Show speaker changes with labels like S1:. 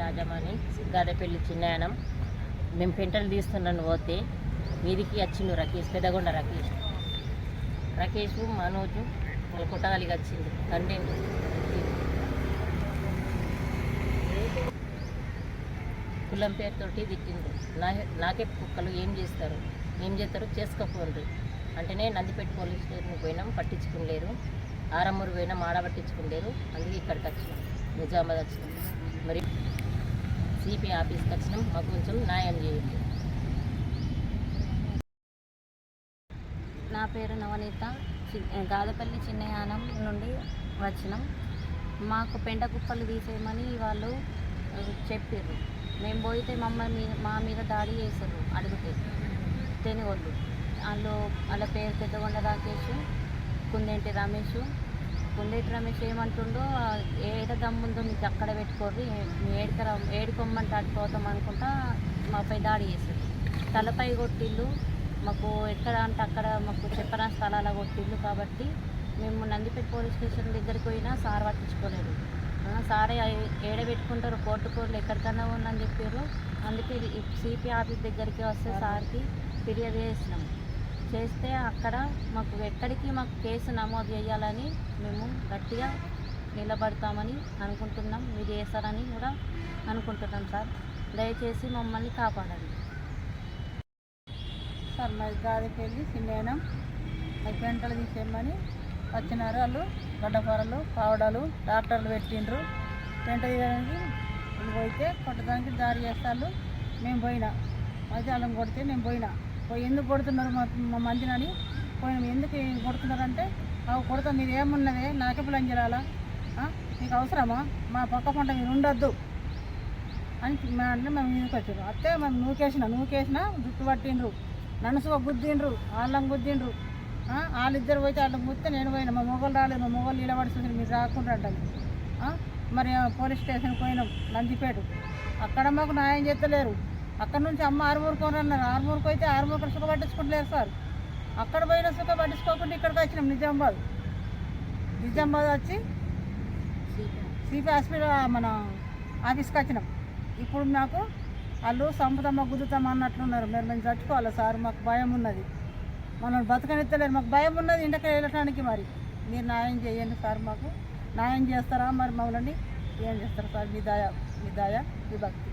S1: రాజమణి గాదెపల్లి చిన్నాయనం మేము పెంటలు తీస్తున్నాను పోతే వీధికి వచ్చిండు రకేష్ పెద్దగొండ రకేష్. రకేష్ మనోజ్ వాళ్ళ కుట్టగలిగి వచ్చింది. తండ్రి కులం పేరుతోటి తిట్టిండ్రు నా నాకే కుక్కలు ఏం చేస్తారు? ఏం చేస్తారు? చేసుకోపోండి అంటేనే నందిపేట పోలీస్ స్టేషన్కి పోయినాం పట్టించుకునిలేరు ఆరమ్మూరు పోయినాం ఆడ పట్టించుకోలేరు అందుకే ఇక్కడికి వచ్చినాం. నిజామాబాద్ వచ్చినాం. మరి సిపి ఆఫీస్కి వచ్చినాం మాకు కొంచెం న్యాయం చేయండి.
S2: నా పేరు నవనీత చి- గాదపల్లి చిన్నయానం నుండి వచ్చినాం. మాకు పెంట కుప్పలు తీసేయమని వాళ్ళు చెప్పారు మేము పోయితే మమ్మల్ని మీద మా మీద దాడి చేశారు అడిగితే. తెనిగోళ్ళు వాళ్ళు వాళ్ళ పేరు పెద్దగొండ రాకేష్ కుందేంటి రమేష్ కుందేటి రమేష్ ఏమంటుండో ఏడ దమ్ముందో మీకు అక్కడ పెట్టుకోరు మీ ఏడుకొమ్మని ఏడుకొమ్మంటే అట్టుకోతాం అనుకుంటా మాపై దాడి చేశారు తలపై కొట్టిళ్ళు మాకు ఎక్కడ అంటే అక్కడ మాకు చెప్పరాని స్థలాల కొట్టిళ్ళు కాబట్టి మేము నందిపేట పోలీస్ స్టేషన్ దగ్గరికి పోయినా సార్ పట్టించుకోలేదు. సారే ఏడ పెట్టుకుంటారు కోర్టు కోర్టులు ఎక్కడికన్నా ఉందని చెప్పారు. అందుకే సిపి ఆఫీస్ దగ్గరికి వస్తే సార్కి ఫిర్యాదు చేసినాం. చేస్తే అక్కడ మాకు ఎక్కడికి మాకు కేసు నమోదు చేయాలని మేము గట్టిగా నిలబడతామని అనుకుంటున్నాం. మీరు చేస్తారని కూడా అనుకుంటున్నాం సార్. దయచేసి మమ్మల్ని కాపాడండి.
S3: సార్ మరి గాదికెళ్ళి వెళ్ళి అది పెంటలు తీసేయమని వచ్చినారు వాళ్ళు. గడ్డపారలు పావడాలు డాక్టర్లు పెట్టిండ్రు. పెంట తీయడానికి పోయితే కొట్టడానికి దారి చేస్తారు మేము పోయినా. అయితే వాళ్ళని కొడితే నేను పోయినా. ఎందుకు కొడుతున్నారు మా మా అని? పోయినాం ఎందుకు కొడుతున్నారంటే అవి కొడతా మీరు ఏమున్నదే? నాకే పిల్లని చేయాలా మీకు అవసరమా? మా పక్క పంట మీరు ఉండొద్దు. అని మా అంటే మేము మీదకి వచ్చారు. అత్తే మేము నూకేసిన నూకేసిన జుట్టు పట్టిండ్రు. నన్ను గుద్దిండ్రు. వాళ్ళం గుద్దిండ్రు. వాళ్ళిద్దరు పోతే వాళ్ళకి గుద్దితే నేను పోయినా. మా మొగలు రాలేదు. మా మొగలు నిలబడుతుంది మీరు రాకుండా అంటాను మరి పోలీస్ స్టేషన్కి పోయినాం. నందిపేట. అక్కడ మాకు న్యాయం చేస్తలేరు. అక్కడ నుంచి అమ్మ ఆరుమూరుకు అన్నారు. ఆరుమూరుకు అయితే ఆరుమూరుకు సుఖ పట్టించుకుంటలేరు సార్. అక్కడ పోయిన సుఖ పట్టించుకోకుండా ఇక్కడికి వచ్చినాం నిజామాబాద్. నిజామాబాద్ వచ్చి సిపి హాస్పిటల్ మన ఆఫీస్కి వచ్చినాం. ఇప్పుడు నాకు వాళ్ళు సంపుతామా గుద్దుతాం అన్నట్లున్నారు. మీరు మేము చచ్చిపోవాలి సార్? మాకు భయం ఉన్నది. మనం బతకనిత్తలేరు. మాకు భయం ఉన్నది ఇంటికి వెళ్ళటానికి మరి. మీరు న్యాయం చేయండి సార్ మాకు. న్యాయం చేస్తారా? మరి మమ్మల్ని ఏం చేస్తారు సార్? మీ దయ మీ దయ మీ భక్తి.